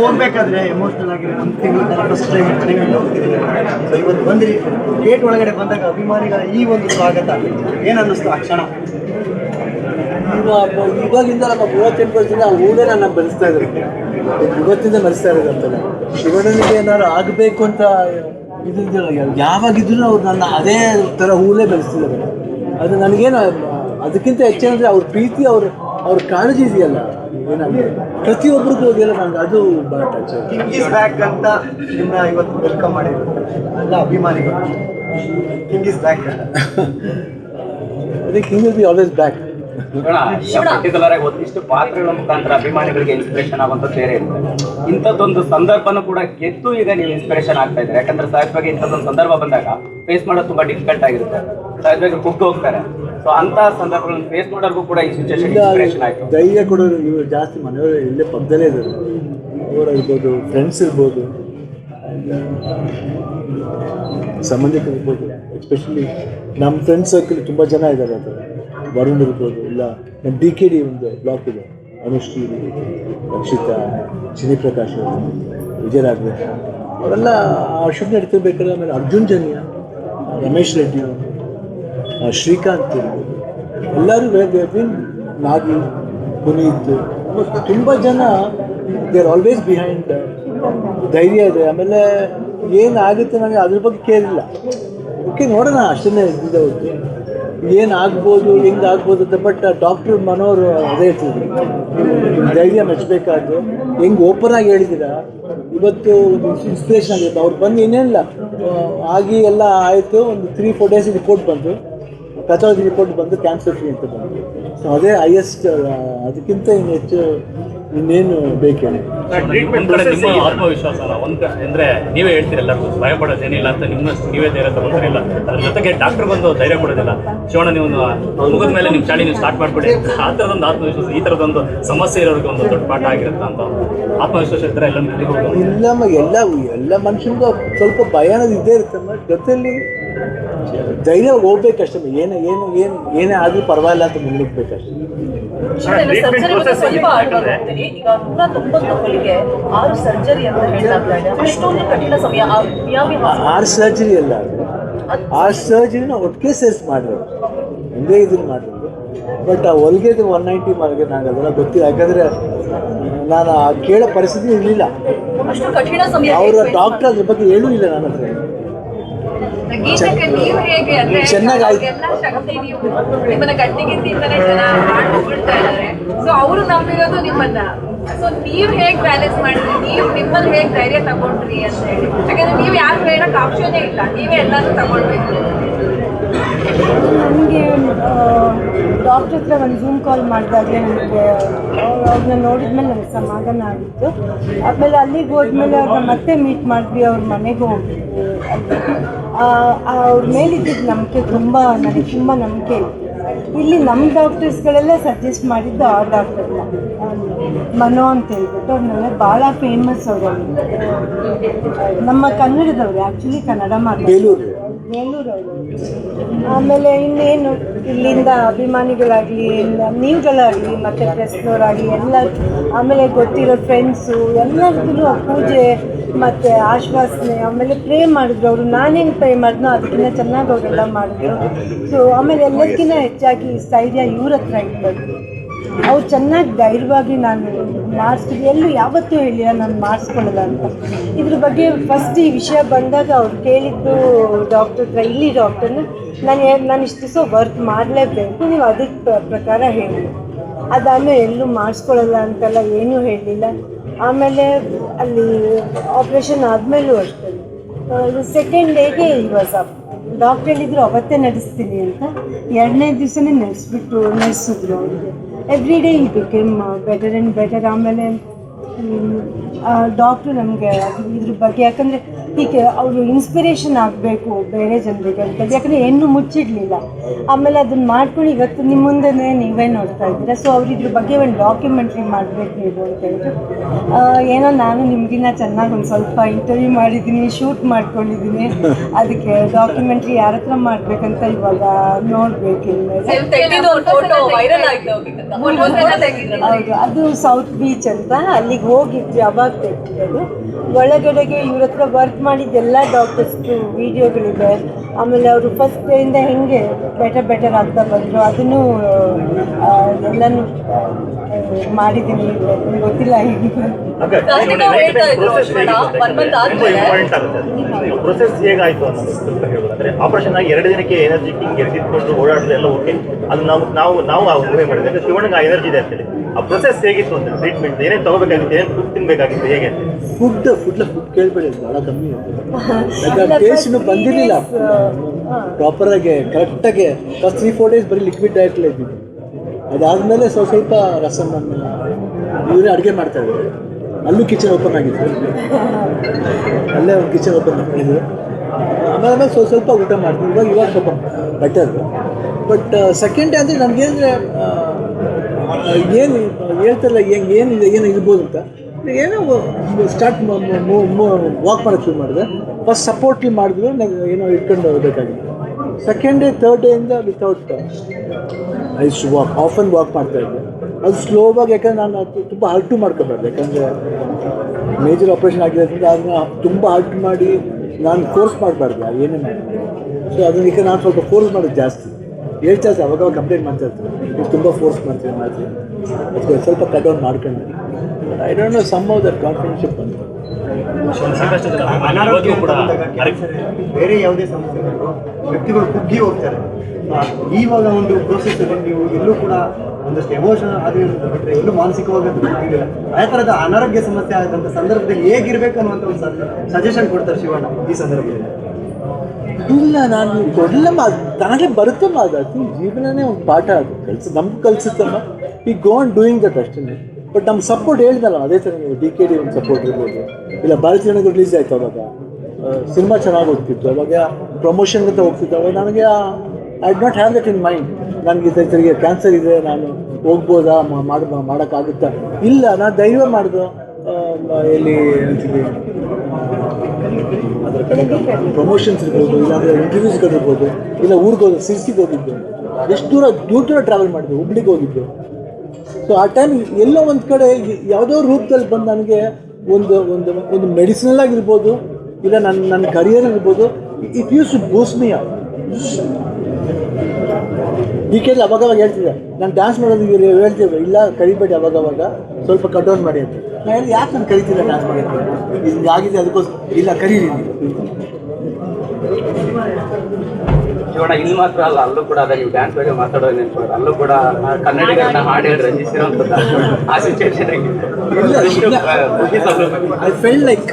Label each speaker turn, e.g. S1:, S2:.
S1: ಹೋಗ್ಬೇಕಾದ್ರೆ ಎಮೋಷನಲ್ ಆಗಿ ಒಂದು ತಿಂಗಳ ಫಸ್ಟ್ ಟೈಮ್ ಮನೆಗೆ ಹೋಗ್ತಿದ್ದೀವಿ. ಸೊ ಇವತ್ತು ಬಂದಿರಿ. ಗೇಟ್ ಒಳಗಡೆ ಬಂದಾಗ ಅಭಿಮಾನಿಗಳ ಈ ಒಂದು ಸ್ವಾಗತ. ಏನು ಅನ್ನಿಸ್ತು ಆ ಕ್ಷಣ?
S2: ಇವಾಗಿಂದ ನಮ್ಮ ಮೂವತ್ತೆಂಟು ವರ್ಷದಿಂದ ಊರೇ ನನ್ನ ಬೆಳೆಸ್ತಾ ಇದ್ರು ಇವತ್ತಿಂದ ಬೆಳೆಸ್ತಾ ಇರೋದು ಅಂತಲ್ಲ ಶಿವಣ್ಣನಿಗೆ ಏನಾದ್ರು ಆಗಬೇಕು ಅಂತ ಇದಿದ್ದಿಲ್ಲ ಯಾವಾಗಿದ್ರು ಅವ್ರು ನನ್ನ ಅದೇ ಥರ ಹೂಲೇ ಬೆಳೆಸ್ತಿದ್ದಾರೆ. ಅದು ನನಗೇನು, ಅದಕ್ಕಿಂತ ಹೆಚ್ಚೇನಂದ್ರೆ ಅವ್ರ ಪ್ರೀತಿ, ಅವ್ರ ಅವ್ರ ಕಾಳಜಿ ಇದೆಯಲ್ಲ? ಏನಾಗುತ್ತೆ ಪ್ರತಿಯೊಬ್ಬರಿಗೂ ಹೋಗಿಲ್ಲ ನಂಗೆ ಅದು ಬಹಳ ಟಚ್
S1: ಕಿಂಗ್ ಇಸ್ ಬ್ಯಾಕ್ ಅಂತ ನಿನ್ನ ಇವತ್ತು ವೆಲ್ಕಮ್ ಮಾಡಿದ್ರು. ಎಲ್ಲ ಅಭಿಮಾನಿಗಳು. ಕಿಂಗ್ ಇಸ್ ಬ್ಯಾಕ್
S2: ಅದೇ king is be always back
S3: particular ಆಗಿ ಒಂದಿಷ್ಟು ಪಾತ್ರಗಳ ಮುಖಾಂತರ ಅಭಿಮಾನಿಗಳಿಗೆ ಇನ್ಸ್ಪಿರೇಷನ್ ಆಗುವಂತ ಬೇರೆ ಇರುತ್ತೆ ಇಂಥದ್ದೊಂದು ಸಂದರ್ಭನೂ ಕೂಡ ಗೆದ್ದು ಈಗ ನೀವು ಇನ್ಸ್ಪಿರೇಷನ್ ಆಗ್ತಾ ಇದ್ದಾರೆ. ಯಾಕಂದ್ರೆ ಸಹಜವಾಗಿ ಇಂಥದ್ದೊಂದು ಸಂದರ್ಭ ಬಂದಾಗ ಫೇಸ್ ಮಾಡೋದು ತುಂಬಾ ಡಿಫಿಕಲ್ಟ್ ಆಗಿರುತ್ತೆ. ಸಹಜವಾಗಿ ಕುಗ್ಗಿ ಹೋಗ್ತಾರೆ. ಸೊ ಅಂತ ಸಂದರ್ಭಗಳನ್ನು ಫೇಸ್ ಮಾಡೋರ್ಗೂ ಕೂಡ ಈ ಸಿಚುವೇಶನ್ ಇನ್ಸ್ಪಿರೇಷನ್ ಆಯ್ತು.
S2: ಧೈರ್ಯ ಕೊಡೋರು ನೀವು ಜಾಸ್ತಿ ಮನೆಯವರು ಇಲ್ಲೇ ಪಕ್ಕದಲ್ಲೇ ಇದ್ದಾರೆ. ಇರ್ಬೋದು ಫ್ರೆಂಡ್ಸ್ ಇರ್ಬೋದು ಸಂಬಂಧಿಕರು ಇರ್ಬೋದು ಎಸ್ಪೆಷಲಿ ನಮ್ಮ ಫ್ರೆಂಡ್ಸ್ ಸರ್ಕಲ್ ತುಂಬ ಜನ ಇದ್ದಾರೆ ಅದು ವರುಣ್ ಇರ್ಬೋದು ಇಲ್ಲ ನಮ್ಮ ಡಿ ಕೆ ಡಿ ಒಂದು ಬ್ಲಾಕ್ ಇದೆ. ಅನುಶ್ರೀ, ರಕ್ಷಿತಾ ಚಿನಿ ಪ್ರಕಾಶ್ ಅವರು, ವಿಜಯರಾಘವೇಂದ್ರ. ಅವರೆಲ್ಲ ಆ ಶುಭ ನಡೀತಿರ್ಬೇಕಾದ್ರೆ ಆಮೇಲೆ ಅರ್ಜುನ್ ಜನ್ಯ, ರಮೇಶ್ ರೆಡ್ಡಿ ಶ್ರೀಕಾಂತ್ ಎಲ್ಲರೂ ಬಿನ್ ನಾಗಿ, ಪುನೀತ್. ತುಂಬ ಜನ ದೇ ಆರ್ ಆಲ್ವೇಸ್ ಬಿಹೈಂಡ್ ಧೈರ್ಯ ಇದೆ. ಆಮೇಲೆ ಏನಾಗುತ್ತೆ ನನಗೆ ಅದ್ರ ಬಗ್ಗೆ ಕೇಳಿಲ್ಲ ಓಕೆ, ನೋಡೋಣ, ಅಷ್ಟನ್ನೇ ಇದ್ದಿದ್ದೆ. ಹೊರತು ಏನು ಆಗ್ಬೋದು ಹೆಂಗೆ ಆಗ್ಬೋದು ಅಂತ ಬಟ್ ಡಾಕ್ಟ್ರ್ ಮನೋರು ಅದೇ ಹೇಳ್ತಿದ್ರು. ಧೈರ್ಯ ಮೆಚ್ಚಬೇಕಾದ್ದು. ಹೆಂಗೆ ಓಪನ್ ಆಗಿ ಹೇಳಿದ್ದೀರಾ? ಇವತ್ತು ಒಂದು ಇನ್ಸ್ಪಿರೇಷನ್ ಆಗಿತ್ತು. ಅವ್ರು ಬಂದು ಇನ್ನೇನಿಲ್ಲ. ಆಗಿ ಎಲ್ಲ ಆಯಿತು. ಒಂದು ತ್ರೀ ಫೋರ್ ಡೇಸ್ ರಿಪೋರ್ಟ್ ಬಂತು. ಪೆಥಾಲಜಿ ರಿಪೋರ್ಟ್ ಬಂದು ಕ್ಯಾನ್ಸರ್ ಫ್ರೀ ಅಂತ ಬಂತು. ಸೊ ಅದೇ ಹೈಯೆಸ್ಟ್ ಅದಕ್ಕಿಂತ ಇನ್ನು ಹೆಚ್ಚು ಇನ್ನೇನು ಬೇಕೇನೆ
S4: ನಿಮ್ಮ ಆತ್ಮವಿಶ್ವಾಸನ ಒಂದ್ ಕಡೆ ಅಂದ್ರೆ ನೀವೇ ಹೇಳ್ತೀರಿ ಎಲ್ಲರಿಗೂ ಭಯ ಪಡೋದೇನಿಲ್ಲ ಅಂತ ನಿಮ್ಮ ನೀವೇ ಧೈರ್ಯ ತಗೊಂಡಿರಲಿಲ್ಲ ಅದ್ರ ಜೊತೆಗೆ ಡಾಕ್ಟರ್ ಬಂದು ಧೈರ್ಯ ಕೊಡೋದಿಲ್ಲ. ಶಿವಣ್ಣ ನೀವು ಮುಗಿದ ಮೇಲೆ ನಿಮ್ಮ ಚಾಳಿ ನೀವು ಸ್ಟಾರ್ಟ್ ಮಾಡ್ಬಿಡಿ. ಆ ಥರದೊಂದು ಆತ್ಮವಿಶ್ವಾಸ ಈ ಥರದೊಂದು ಸಮಸ್ಯೆ ಇರೋರಿಗೆ ಒಂದು ದೊಡ್ಡ ಪಾಠ ಆಗಿರುತ್ತೆ ಅಂತ ಆತ್ಮವಿಶ್ವಾಸ ಇದ್ರೆ ಎಲ್ಲ
S2: ಇಲ್ಲಮ್ಮ ಎಲ್ಲ ಎಲ್ಲ ಮನುಷ್ಯನಿಗೂ ಸ್ವಲ್ಪ ಭಯ ಅನ್ನೋದು ಇದ್ದೇ ಇರುತ್ತೆ ಜೊತೆಯಲ್ಲಿ ಧೈರ್ಯವಾಗಿ ಹೋಗ್ಬೇಕಷ್ಟೇ ಏನು ಏನು ಏನು ಏನೇ ಆದ್ರೂ ಪರವಾಗಿಲ್ಲ ಅಂತ
S5: ಈಗ ನೂರ ತೊಂಬತ್ತು ಹೊಲಿಗೆ ಆರು ಸರ್ಜರಿ ಅಂತ ಹೇಳಲಾಗ್ತಾ ಇದೆ ಅಷ್ಟೊಂದು ಕಠಿಣ ಸಮಯ ಆ ಮಿಯಾಮಿ
S2: ಆರ್ ಸರ್ಜರಿ ಅಲ್ಲ ಆರು ಸರ್ಜರಿನ ಒಟ್ಟಿಗೆ ಸೇರಿಸಿ ಮಾಡಿರೋದು ಒಂದೇ ಇದನ್ನ ಮಾಡಿರೋದು ಬಟ್ ಆ ಹೊಲಿಗೆದು ಒನ್ ನೈಂಟಿ ಮಾರ್ಗೆ ನನಗೆ ಅದೆಲ್ಲ ಗೊತ್ತಿಲ್ಲ. ಯಾಕಂದರೆ ನಾನು ಆ ಕೇಳೋ ಪರಿಸ್ಥಿತಿ ಇರಲಿಲ್ಲ.
S5: ಅಷ್ಟು
S2: ಅವರ ಡಾಕ್ಟರ್ ಅದ್ರ ಬಗ್ಗೆ ಹೇಳೂ ಇಲ್ಲ ನನ್ನ ಹತ್ರ.
S6: ಗೀತಕ್ಕೆ ನೀವು ಹೇಗೆ ಅಂದ್ರೆ
S2: ಚೆನ್ನಾಗಾಯ್ತು.
S6: ಎಲ್ಲ ಶಕ್ತಿ ನೀವು ನಿಮ್ಮನ್ನ ಗಟ್ಟಿಗಿಂತಿಂದಲೇ ಜನ ಮಾಡ್ಕೊಳ್ತಾ ಇದ್ದಾರೆ. ಸೊ ಅವರು ನಂಬಿರೋದು ನಿಮ್ಮನ್ನ. ಸೊ ನೀವ್ ಹೇಗ್ ಬ್ಯಾಲೆನ್ಸ್ ಮಾಡಿದ್ರಿ? ನೀವು ನಿಮ್ಮಲ್ಲಿ ಹೇಗ್ ಧೈರ್ಯ ತಗೊಂಡ್ರಿ ಅಂತ ಹೇಳಿ. ಯಾಕಂದ್ರೆ ನೀವು ಯಾರು ಆಪ್ಷನ್ ಆಪ್ಷನೇ ಇಲ್ಲ. ನೀವೇ ಎಲ್ಲಾನು ತಗೊಳ್ಬೇಕು.
S7: ನನಗೆ ಡಾಕ್ಟರ್ ಹತ್ರ ಒಂದು ಝೂಮ್ ಕಾಲ್ ಮಾಡಿದಾಗಲೇ ನನಗೆ ಅವ್ರನ್ನ ನೋಡಿದ್ಮೇಲೆ ನನಗೆ ಸಮಾಧಾನ ಆಗಿತ್ತು. ಆಮೇಲೆ ಅಲ್ಲಿಗೆ ಹೋದ್ಮೇಲೆ ಅವ್ರನ್ನ ಮತ್ತೆ ಮೀಟ್ ಮಾಡಿದ್ವಿ, ಅವ್ರ ಮನೆಗೆ ಹೋಗಿದ್ವಿ. ಅವ್ರ ಮೇಲಿದ್ದಿದ್ದ ನಂಬಿಕೆ ತುಂಬ, ನನಗೆ ತುಂಬ ನಂಬಿಕೆ ಇಲ್ಲಿ ನಮ್ಮ ಡಾಕ್ಟರ್ಸ್ಗಳೆಲ್ಲ ಸಜೆಸ್ಟ್ ಮಾಡಿದ್ದು ಆ ಡಾಕ್ಟರ್ ಮನೋ ಅಂತ ಹೇಳ್ಬಿಟ್ಟು ಅವ್ರ ನನಗೆ ಭಾಳ ಫೇಮಸ್ ಅವರು ನಮ್ಮ ಕನ್ನಡದವ್ರು ಆ್ಯಕ್ಚುಲಿ ಕನ್ನಡ ಮಾತಾಡ್ತಾರೆ. ಆಮೇಲೆ ಇನ್ನೇನು, ಇಲ್ಲಿಂದ ಅಭಿಮಾನಿಗಳಾಗಲಿ ನೀವುಗಳಾಗಲಿ, ಮತ್ತು ಪ್ರೆಸ್ನವರಾಗಲಿ, ಎಲ್ಲ, ಆಮೇಲೆ ಗೊತ್ತಿರೋ ಫ್ರೆಂಡ್ಸು ಎಲ್ಲರಿಗೂ ಪೂಜೆ, ಮತ್ತು ಆಶ್ವಾಸನೆ, ಆಮೇಲೆ ಪ್ರೇ ಮಾಡಿದ್ರು ಅವರು. ನಾನೇನು ಪ್ರೇ ಮಾಡಿದ್ನೋ ಅದಕ್ಕಿಂತ ಚೆನ್ನಾಗಿ ಅವರೆಲ್ಲ ಮಾಡಿದ್ರು. ಸೊ ಆಮೇಲೆ ಎಲ್ಲದಕ್ಕಿಂತ ಹೆಚ್ಚಾಗಿ ಸ್ಥೈರ್ಯ ಇವ್ರ ಹತ್ರ ಇಟ್ಬೇಕು ಅವ್ರು ಚೆನ್ನಾಗಿ ಧೈರ್ಯವಾಗಿ ನಾನು ಮಾಡಿಸ್ತೀವಿ ಎಲ್ಲೂ ಯಾವತ್ತೂ ಹೇಳಿಲ್ಲ ನಾನು ಮಾಡಿಸ್ಕೊಳ್ಳಲ್ಲ ಅಂತ. ಇದ್ರ ಬಗ್ಗೆ ಫಸ್ಟ್ ಈ ವಿಷಯ ಬಂದಾಗ ಅವ್ರು ಕೇಳಿದ್ದು ಡಾಕ್ಟರ್ ಹತ್ರ, ಇಲ್ಲಿ ಡಾಕ್ಟರ್ನ ನಾನು ನಾನು ಇಷ್ಟು ದಿವಸ ವರ್ಕ್ ಮಾಡಲೇಬೇಕು, ನೀವು ಅದಕ್ಕೆ ಪ್ರಕಾರ ಹೇಳಿ. ಅದಾದಮೇಲೆ ಎಲ್ಲೂ ಮಾಡಿಸ್ಕೊಳ್ಳಲ್ಲ ಅಂತೆಲ್ಲ ಏನೂ ಹೇಳಲಿಲ್ಲ ಆಮೇಲೆ ಅಲ್ಲಿ ಆಪ್ರೇಷನ್ ಆದಮೇಲೂ ಅಷ್ಟೇ. ಸೆಕೆಂಡ್ ಡೇಗೆ ಇವಾಸ ಡಾಕ್ಟರ್ ಹೇಳಿದ್ರು, ಅವತ್ತೇ ನಡೆಸ್ತೀನಿ ಅಂತ. ಎರಡನೇ ದಿವಸನೇ ನಡೆಸ್ಬಿಟ್ಟು ನಡೆಸಿದ್ರು ಅವ್ರಿಗೆ ಎವ್ರಿ ಡೇ ಈ ಬಿಕೇಮ್ ಬೆಟರ್ ಆ್ಯಂಡ್ ಬೆಟರ್ ಆಮೇಲೆ ಡಾಕ್ಟ್ರು ನಮಗೆ ಇದ್ರ ಬಗ್ಗೆ ಯಾಕಂದರೆ ಹೀಗೆ ಅವರು ಇನ್ಸ್ಪಿರೇಷನ್ ಆಗಬೇಕು ಬೇರೆ ಜನರಿಗೆ ಅಂತ. ಯಾಕಂದರೆ ಹೆಣ್ಣು ಮುಚ್ಚಿಡಲಿಲ್ಲ. ಆಮೇಲೆ ಅದನ್ನು ಮಾಡ್ಕೊಂಡು ಇವತ್ತು ನಿಮ್ಮ ಮುಂದೆ ನೀವೇ ನೋಡ್ತಾ ಇದ್ದೀರಾ. ಸೊ ಅವ್ರು ಇದ್ರ ಬಗ್ಗೆ ಒಂದು ಡಾಕ್ಯುಮೆಂಟ್ರಿ ಮಾಡಬೇಕು ನೀವು ಅಂತ ಹೇಳಿದ್ರು ಏನೋ ನಾನು ನಿಮಗಿನ್ನ ಚೆನ್ನಾಗಿ ಒಂದು ಸ್ವಲ್ಪ ಇಂಟರ್ವ್ಯೂ ಮಾಡಿದ್ದೀನಿ ಶೂಟ್ ಮಾಡ್ಕೊಂಡಿದ್ದೀನಿ. ಅದಕ್ಕೆ ಡಾಕ್ಯುಮೆಂಟ್ರಿ ಯಾರ ಹತ್ರ ಮಾಡ್ಬೇಕಂತ ಇವಾಗ ನೋಡಬೇಕು ಇನ್ಮೇಲೆ ಹೌದು ಅದು ಸೌತ್ ಬೀಚ್ ಅಂತ ಅಲ್ಲಿಗೆ ಹೋಗಿದ್ವಿ ಅವಾಗ ತೆಗೆದು ಒಳಗಡೆಗೆ ಇವ್ರ ಹತ್ರ ವರ್ಕ್ ಮಾಡಿದ್ದೆಲ್ಲ ಡಾಕ್ಟರ್ಸ್ದು ವಿಡಿಯೋಗಳಿದೆ ಆಮೇಲೆ ಅವರು ಫಸ್ಟ್ ಡೇಯಿಂದ ಹೆಂಗೆ ಬೆಟರ್ ಬೆಟರ್ ಆಗ್ತಾ ಬಂದರು. ಅದನ್ನು ಎಲ್ಲನೂ ಮಾಡಿದ್ದೀನಿ ಗೊತ್ತಿಲ್ಲ.
S5: ಕಾರ್ತಿಕ್ ಅವ್ರು ಹೇಳ್ತಾ ಇದ್ರು ಶಿವಣ್ಣ ಒನ್ ಮಂತ್ ಆದ್ಮೇಲೆ
S8: ಇಂಪಾರ್ಟೆಂಟ್ ಆಗುತ್ತೆ. ಪ್ರೊಸೆಸ್ ಹೇಗಾಯ್ತು ಅನ್ನೋದು ಸ್ವಲ್ಪ ಆಪರೇಷನ್ ಆಗಿ ಎರಡು ದಿನಕ್ಕೆ ಎನರ್ಜಿ ಹಿಂಗೆ ಎರೆದಿಟ್ಕೊಂಡು ಓಡಾಡೋದು ಎಲ್ಲ ಓಕೆ ಅದು ನಾವು ನಾವು ನಾವು ಆ ಊಹೆ ಮಾಡಿದ್ವಿ. ಅಂದ್ರೆ ಶಿವಣ್ಣಗೆ ಆ ಎನರ್ಜಿ ಇದೆ ಅಂತೇಳಿ. ಆ ಪ್ರೊಸೆಸ್ ಹೇಗಿತ್ತು ಅಂತ ಟ್ರೀಟ್ಮೆಂಟ್ ಏನೇನು ತಗೋಬೇಕಾಗಿತ್ತು ಏನೇನು ಫುಡ್ ತಿನ್ಬೇಕಾಗಿತ್ತು ಹೇಗೆ ಅಂತ
S2: ಫುಡ್ ಫುಡ್ ಫುಡ್ ಕೇಳ್ಬೇಡಿ ಭಾಳ ಕಮ್ಮಿ ಯಾಕಂದ್ರೆ ಟೇಸ್ಟ್ನು ಬಂದಿರಲಿಲ್ಲ. ಪ್ರಾಪರಾಗಿ ಕರೆಕ್ಟಾಗಿ ಫಸ್ಟ್ ತ್ರೀ ಫೋರ್ ಡೇಸ್ ಬರೀ ಲಿಕ್ವಿಡ್ ಡಯಟ್ಲೇ ಅದಾದ್ಮೇಲೆ ಅದಾದಮೇಲೆ ಸ್ವಲ್ಪ ಸ್ವಲ್ಪ ರಸಮ್ ಇವರೇ ಅಡುಗೆ ಮಾಡ್ತಾಯಿದ್ರು ಅಲ್ಲೂ ಕಿಚನ್ ಓಪನ್ ಆಗಿತ್ತು. ಅಲ್ಲೇ ಒಂದು ಕಿಚನ್ ಓಪನ್ ಮಾಡಿದ್ರು ಆಮೇಲೆ ಆಮೇಲೆ ಸ್ವಲ್ಪ ಸ್ವಲ್ಪ ಊಟ ಮಾಡ್ತೀವಿ. ಇವಾಗ ಇವಾಗ ಸ್ವಲ್ಪ ಬೆಟರ್ ಬಟ್ ಸೆಕೆಂಡ್ ಡೇ ಅಂದರೆ ನನಗೇನಂದರೆ ಏನು ಹೇಳ್ತಾರಲ್ಲ ಹೆಂಗೆ ಏನಿದೆ ಏನು ಇರ್ಬೋದು ಅಂತ. ಏನೋ ಸ್ಟಾರ್ಟ್ ವಾಕ್ ಮಾಡೋಕ್ಕೆ ಶುರು ಮಾಡಿದೆ. ಫಸ್ಟ್ ಸಪೋರ್ಟ್ಲಿ ಮಾಡಿದ್ರು ನಾನು ಏನೋ ಇಟ್ಕೊಂಡು ಹೋಗಬೇಕಾಗಿತ್ತು. Second day third ಡೇಯಿಂದ without I walk often walk ಮಾಡ್ತಾ ಇದ್ದೆ. ಅದು ಸ್ಲೋವಾಗಿ ಯಾಕಂದ್ರೆ ನಾನು ಅದು ತುಂಬ ಹರ್ಟು ಮಾಡ್ಕೊಬಾರ್ದು ಯಾಕಂದರೆ ಮೇಜರ್ ಆಪ್ರೇಷನ್ ಆಗಿರೋದ್ರಿಂದ ಅದನ್ನ ತುಂಬ ಹರ್ಟ್ ಮಾಡಿ ನಾನು ಫೋರ್ಸ್ ಮಾಡಬಾರ್ದು ಏನೇನು ಸೊ ಅದನ್ನ ಈಗ ನಾನು ಸ್ವಲ್ಪ ಫೋರ್ಸ್ ಮಾಡೋದು ಜಾಸ್ತಿ. ಹೇಳ್ತಾ ಇರ್ತಾರೆ ಅವಾಗ ಕಂಪ್ಲೇಂಟ್ ಮಾಡ್ತಾ ಇರ್ತಾರೆ ನೀವು ತುಂಬ ಫೋರ್ಸ್ ಮಾಡ್ತೀವಿ ಮಾಡ್ತೀವಿ ಅದಕ್ಕೆ ಸ್ವಲ್ಪ ಕಟ್ ಡೌನ್ ಮಾಡ್ಕೊಂಡು. I don't know some of that ಕಾನ್ಫಿಡೆನ್ಶಿಪ್ ಅಂತ
S4: ಸಾಕಷ್ಟು ಜನ
S1: ಅನಾರೋಗ್ಯ
S4: ಕೂಡ
S1: ಬೇರೆ ಯಾವುದೇ ಸಮಸ್ಯೆಗಳು ವ್ಯಕ್ತಿಗಳು ಕುಗ್ಗಿ ಹೋಗ್ತಾರೆ. ಈವಾಗ ಇವಾಗ ಒಂದು ಪ್ರೋಸೆಸ್ ಅಲ್ಲಿ ನೀವು ಎಲ್ಲೂ ಕೂಡ ಒಂದಷ್ಟು ಎಮೋಷನ್ ಆದ್ರೆ ಬಿಟ್ಟರೆ ಎಲ್ಲೂ ಮಾನಸಿಕವಾಗಿ ಆಗಿಲ್ಲ ಆ ಥರದ ಅನಾರೋಗ್ಯ ಸಮಸ್ಯೆ ಆದಂಥ ಸಂದರ್ಭದಲ್ಲಿ ಹೇಗಿರ್ಬೇಕು ಅನ್ನುವಂಥ ಒಂದು ಸಜೆಷನ್ ಕೊಡ್ತಾರೆ ಶಿವಣ್ಣ ಈ ಸಂದರ್ಭದಲ್ಲಿ.
S2: ಇಲ್ಲ ನಾನು ಕೊಡಲಮ್ಮ ನನಗೆ ಬರುತ್ತಮ್ಮ ಅದು ಅದು ಜೀವನನೇ ಒಂದು ಪಾಠ ಅದು. ಕಲ್ಸ ನಮ್ಗೆ ಕಲಿಸುತ್ತಮ್ಮ. ಈ ಗೋನ್ ಡೂಯಿಂಗ್ ದಟ್ ಅಷ್ಟೇ. ಬಟ್ ನಮ್ಮ ಸಪೋರ್ಟ್ ಹೇಳಿದಲ್ಲ, ಅದೇ ಥರ ನೀವು ಡಿ ಕೆ ಡಿ ಒಂದು ಸಪೋರ್ಟ್ ಇರ್ಬೋದು. ಇಲ್ಲ, ಭಾರತೀಯ ರಿಲೀಸ್ ಆಯಿತು ಅವಾಗ. ಸಿನಿಮಾ ಚೆನ್ನಾಗಿ ಹೋಗ್ತಿತ್ತು. ಅವಾಗ ಪ್ರಮೋಷನ್ ಅಂತ ಹೋಗ್ತಿತ್ತು. ಅವಾಗ ನನಗೆ I not have that in mind ನನಗೆ ಇದರಿಗೆ ಕ್ಯಾನ್ಸರ್ ಇದೆ, ನಾನು ಹೋಗ್ಬೋದಾ ಮಾಡ ಮಾಡ್ ಮಾಡೋಕ್ಕಾಗುತ್ತಾ? ಇಲ್ಲ, ನಾನು ಧೈರ್ಯ ಮಾಡಿದೆ. ಎಲ್ಲಿ ಅದರ ಕಡೆ ಪ್ರಮೋಷನ್ಸ್ ಇರ್ಬೋದು, ಇಲ್ಲಾಂದರೆ ಇಂಟರ್ವ್ಯೂಸ್ಗಳಿರ್ಬೋದು ಇಲ್ಲ ಊರಿಗೆ ಹೋದ್ರೆ ಸಿರ್ಸಿಗೆ ಹೋಗಿದ್ದು. ಎಷ್ಟು ದೂರ ದೂರ ದೂರ ಟ್ರಾವೆಲ್ ಮಾಡಿದ್ದು, ಹುಬ್ಳಿಗೆ ಹೋಗಿದ್ದು. ಸೊ ಆ ಟೈಮ್ ಎಲ್ಲೋ ಒಂದು ಕಡೆ ಯಾವುದೋ ರೂಪದಲ್ಲಿ ಬಂದು ನನಗೆ ಒಂದು ಒಂದು ಒಂದು ಮೆಡಿಸಿನಲ್ ಆಗಿರ್ಬೋದು, ಇಲ್ಲ ನನ್ನ ನನ್ನ ಕರಿಯರ್ ಇರ್ಬೋದು it use to boost me D K ಅವಾಗವಾಗ ಹೇಳ್ತಿದ್ದೆ. ನಾನು ಡ್ಯಾನ್ಸ್ ಮಾಡೋದು ಇವ್ರು ಇಲ್ಲ, ಕರಿಬೇಡಿ ಅವಾಗವಾಗ. ಸ್ವಲ್ಪ ಕಟ್ ಡೌನ್ ಮಾಡಿ ಅಂತ. ನಾನು ಹೇಳಿ ಯಾಕೆ ನಾನು ಕರಿತಿಲ್ಲ ಡ್ಯಾನ್ಸ್ ಮಾಡೋಕ್ಕೆ ಹಿಂಗಾಗಿದೆ, ಅದಕ್ಕೋಸ್ಕರ. ಇಲ್ಲ, ಕರೀರಿ.
S3: ಶಿವಣ್ಣ ಇಲ್ಲಿ ಮಾತ್ರ ಅಲ್ಲ ಅಲ್ಲೂ ಕೂಡ ಅದೇ ನೀವು ಡ್ಯಾನ್ಸ್ ಬಗ್ಗೆ ಮಾತಾಡೋದು ನೆನ್ಸ್ಕೊಳ್ಳೋದು ಅಲ್ಲೂ ಕೂಡ ಕನ್ನಡಿಗರನ್ನ ಹಾಡು ಹೇಳಿ ರಂಜಿಸಿರುವಂಥದ್ದು ಆ ಸಿಚುವೇಶನ್
S2: ಇಲ್ಲ ಐ ಫೆಲ್ ಲೈಕ್